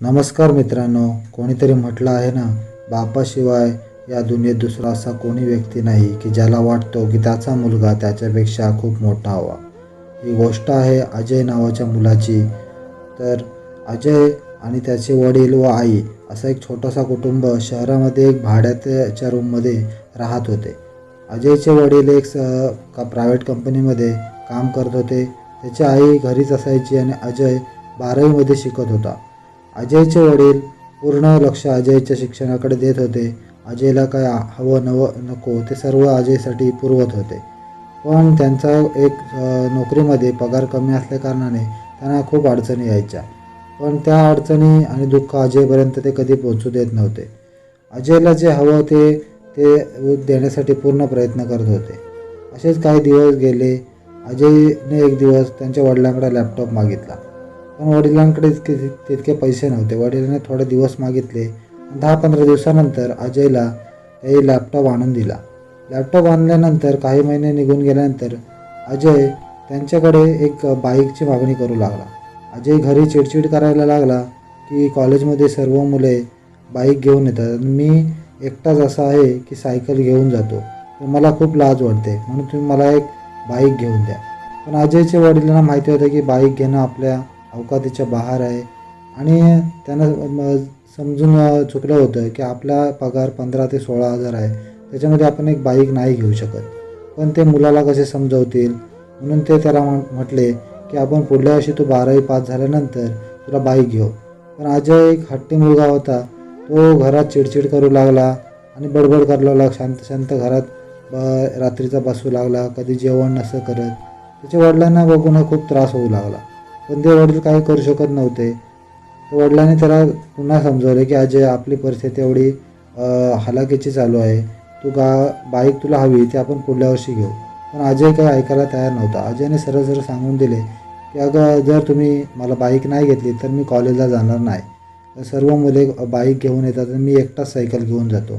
नमस्कार मित्रांनो कोणीतरी म्हटलं आहे ना बापाशिवाय या दुनियेत दुसरा असा कोणी व्यक्ती नाही की ज्याला वाटतो की त्याचा मुलगा त्याच्यापेक्षा खूप मोठा हवा. ही गोष्ट आहे अजय नावाच्या मुलाची. तर अजय आणि त्याचे वडील व आई असा एक छोटासा कुटुंब शहरामध्ये एक भाड्याच्या रूममध्ये राहत होते. अजयचे वडील एक स का प्रायव्हेट कंपनीमध्ये काम करत होते. त्याची आई घरीच असायची आणि अजय बारावीमध्ये शिकत होता. अजयचे वडील पूर्ण लक्ष अजयच्या शिक्षणाकडे देत होते. अजयला काय हवं नवं नको ते सर्व अजयसाठी पुरवत होते. पण त्यांचा एक नोकरीमध्ये पगार कमी असल्याकारणाने त्यांना खूप अडचणी यायच्या. पण त्या अडचणी आणि दुःख अजयपर्यंत ते कधी पोहोचू देत नव्हते. अजयला जे हवं ते ते देण्यासाठी पूर्ण प्रयत्न करत होते. असेच काही दिवस गेले. अजयने एक दिवस त्यांच्या वडिलांकडे लॅपटॉप मागितला. पण वडिलांकडे तितके तितके पैसे नव्हते. वडिलांनी थोडे दिवस मागितले. दहा पंधरा दिवसानंतर अजयला त्याही लॅपटॉप आणून दिला. लॅपटॉप आणल्यानंतर काही महिने निघून गेल्यानंतर अजय त्यांच्याकडे एक बाईकची मागणी करू लागला. अजय घरी चिडचिड करायला लागला की कॉलेजमध्ये सर्व मुले बाईक घेऊन येतात. आणि मी एकटाच असा आहे की सायकल घेऊन जातो. तर मला खूप लाज वाटते. म्हणून तुम्ही मला एक बाईक घेऊन द्या. पण अजयच्या वडिलांना माहिती होतं की बाईक घेणं आपल्या अवकातीच्या बाहेर आहे. आणि त्यांना समजून चुकलं होतं की आपला पगार पंधरा ते सोळा हजार आहे. त्याच्यामध्ये आपण एक बाईक नाही घेऊ शकत. पण ते मुलाला कसे समजवतील? म्हणून ते त्याला म्हटले की आपण पुढल्या वर्षी तू बारावी पास झाल्यानंतर तुला बाईक घेऊ. पण अजय एक हट्टी मुलगा होता. तो घरात चिडचिड करू लागला आणि बडबड करू लागला. शांत शांत घरात ब रात्रीचा बसू लागला. कधी जेवण नसं करत. त्याच्या वडिलांना बघून खूप त्रास होऊ लागला. पण ते वडील काही करू शकत नव्हते. तर वडिलांनी त्याला पुन्हा समजवलं की अजय आपली परिस्थिती एवढी अ, हलाखीची चालू आहे. तू गा बाईक तुला हवी ती आपण पुढल्या वर्षी घेऊ. पण अजय काही ऐकायला तयार नव्हता. अजयने सरळ सरळ सांगून दिले की अगं जर तुम्ही मला बाईक नाही घेतली तर मी कॉलेजला जाणार नाही. सर्व मुले बाईक घेऊन येतात आणि मी एकटाच सायकल घेऊन जातो.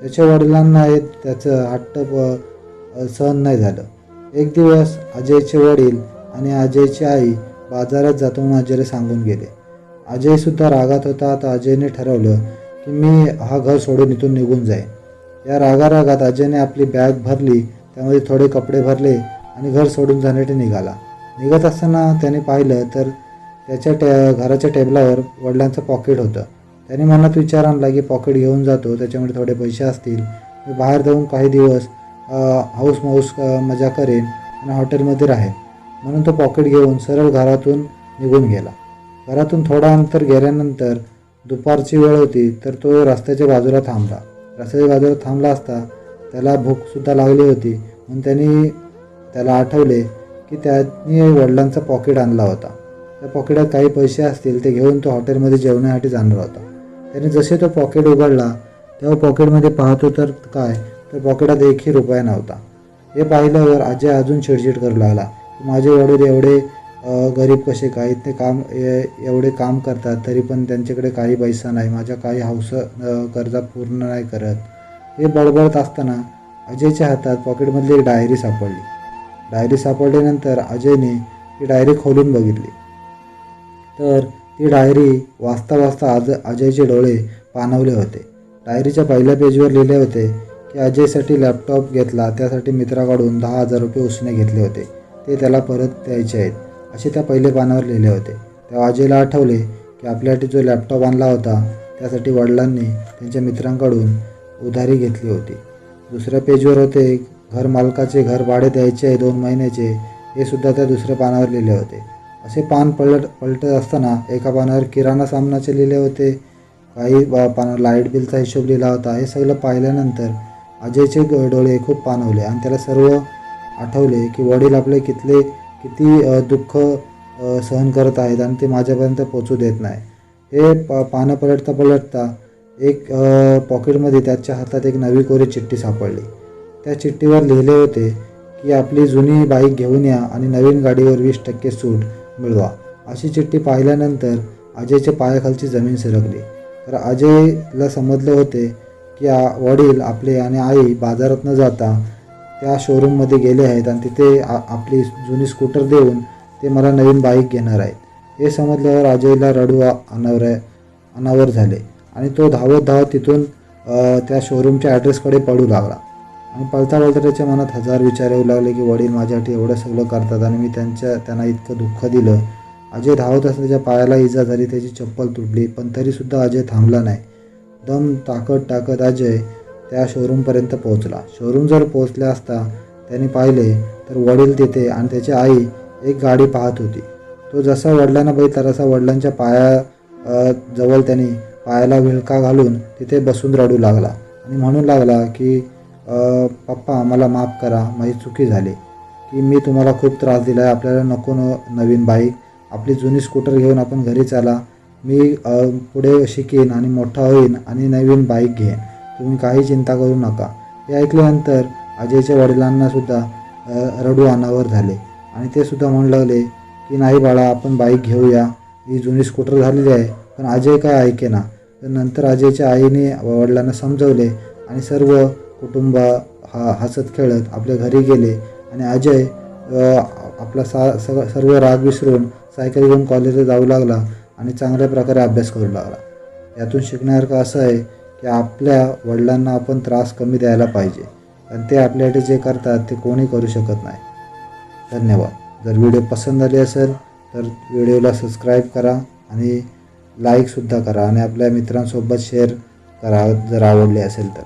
त्याच्या वडिलांना हे त्याचं हट्ट सहन नाही झालं. एक दिवस अजयचे वडील आणि अजयची आई बाजारात जातो म्हणून अजयला सांगून गेले. अजयसुद्धा रागात होता. तर अजयने ठरवलं की मी हा घर सोडून इथून निघून जाईन. या रागारागात अजयने आपली बॅग भरली त्यामध्ये थोडे कपडे भरले आणि घर सोडून जाण्यासाठी निघाला. निघत असताना त्याने पाहिलं तर त्याच्या टे घराच्या टेबलावर वडिलांचं पॉकेट होतं. त्याने मनात विचार आणला की पॉकेट घेऊन जातो त्याच्यामध्ये थोडे पैसे असतील. मी बाहेर जाऊन काही दिवस हाऊस माऊस मजा करेन आणि हॉटेलमध्ये राहीन. म्हणून तो पॉकेट घेऊन सरळ घरातून निघून गेला. घरातून थोडा अंतर गेल्यानंतर दुपारची वेळ होती तर तो रस्त्याच्या बाजूला थांबला. रस्त्याच्या बाजूला थांबला असता त्याला भूकसुद्धा लागली होती म्हणून त्यांनी त्याला आठवले की त्यांनी वडिलांचा पॉकेट आणला होता. त्या पॉकेटात काही पैसे असतील ते घेऊन तो हॉटेलमध्ये जेवण्यासाठी जाणार होता. त्याने जसे तो पॉकेट उघडला तेव्हा पॉकेटमध्ये पाहतो तर काय तर पॉकेटात एकही रुपया नव्हता. हे पाहिल्यावर आजी अजून चिडचिड करू लागला. माझे वडील एवढे गरीब कसे काय? ते काम ए- एवढे काम करतात तरी पण त्यांच्याकडे काही पैसा नाही. माझ्या काही हौस गरजा पूर्ण नाही करत. हे बडबडत असताना अजयच्या हातात पॉकेटमधली एक डायरी सापडली. डायरी सापडल्यानंतर अजयने ती डायरी खोलून बघितली. तर ती डायरी वाचता वाचता आज अजयचे डोळे पाणवले होते. डायरीच्या पहिल्या पेजवर लिहिले होते की अजयसाठी लॅपटॉप घेतला त्यासाठी मित्राकडून दहा हजार रुपये उसने घेतले होते. ते त्याला परत द्यायचे आहेत. असे त्या पहिले पानावर लिहिले होते. तेव्हा आजीला आठवले की आपल्यासाठी जो लॅपटॉप आणला होता त्यासाठी वडिलांनी त्यांच्या मित्रांकडून उधारी घेतली होती. दुसऱ्या पेजवर होते घर मालकाचे घर भाडे द्यायचे आहे दोन महिन्याचे हे सुद्धा त्या दुसऱ्या पानावर लिहिले होते. असे पान पलट पलटत असताना एका पानावर किराणा सामनाचे लिहिले होते काही पानावर लाइट बिलचा हिशोब लिहिला होता. हे सगळं पाहिल्यानंतर अजयचे ग- डोळे खूप पानवले आणि त्याला सर्व आठवले की वडील आपले कितले किती दुःख सहन करत आहेत आणि ते माझ्यापर्यंत पोचू देत नाही. हे प पानं पलटता पलटता एक पॉकेटमध्ये त्याच्या हातात एक नवी कोरी चिठ्ठी सापडली. त्या चिठ्ठीवर लिहिले होते की आपली जुनी बाईक घेऊन या आणि नवीन गाडीवर वीस टक्के सूट मिळवा. अशी चिठ्ठी पाहिल्यानंतर अजयच्या पायाखालची जमीन सरकली. तर अजयला समजले होते की आ- वडील आपले आणि आई बाजारात न जाता त्या शोरूममध्ये गेले आहेत आणि तिथे आपली जुनी स्कूटर देऊन ते मला नवीन बाईक घेणार आहेत. हे समजल्यावर अजयला रडू अनावर अनावर झाले आणि तो धावत धावत तिथून त्या शोरूमच्या ॲड्रेसकडे पडू लागला. आणि पळता पळता त्याच्या मनात हजार विचार येऊ लागले की वडील माझ्यासाठी एवढं सगळं करतात आणि मी त्यांच्या त्यांना इतकं दुःख दिलं. अजय धावत असताना त्याच्या पायाला इजा झाली त्याची चप्पल तुटली पण तरीसुद्धा अजय थांबला नाही. दम ताकद टाकत अजय त्या शोरूमपर्यंत पोहोचला. शोरूम जर पोहोचले असता त्याने पाहिले तर वडील तिथे आणि त्याची आई एक गाडी पाहत होती. तो जसा वडिलांना बघितला तसा वडिलांच्या पाया जवळ त्याने पायाला विळका घालून तिथे बसून रडू लागला. आणि म्हणू लागला की पप्पा मला माफ करा माझी चुकी झाली. की मी तुम्हाला खूप त्रास दिला आहे आपल्याला नको न नवीन बाईक आपली जुनी स्कूटर घेऊन आपण घरी चाला. मी पुढे शिकेन आणि मोठा होईन आणि नवीन बाईक घेईन. तुम्ही काही चिंता करू नका. हे ऐकल्यानंतर अजयच्या वडिलांना सुद्धा रडू अनावर झाले. आणि ते सुद्धा म्हणू लागले की नाही बाळा आपण बाईक घेऊया. ही जुनी स्कूटर झालेली आहे पण अजय काय ऐकेना. तर नंतर अजयच्या आईने वडिलांना समजवले आणि सर्व कुटुंब हा हसत खेळत आपल्या घरी गेले. आणि अजय आपला सा सग सर्व राग विसरून सायकल घेऊन कॉलेजला जाऊ लागला आणि चांगल्या प्रकारे अभ्यास करू लागला. यातून शिकण्यासारखं असं आहे की आपल्या वडिलांना आपण त्रास कमी द्यायला पाहिजे. आणि ते आपल्यासाठी जे करतात ते कोणी करू शकत नाही. धन्यवाद. जर व्हिडिओ पसंत आली असेल तर व्हिडिओला सबस्क्राईब करा आणि लाईकसुद्धा करा आणि आपल्या मित्रांसोबत शेअर करा जर आवडले असेल तर.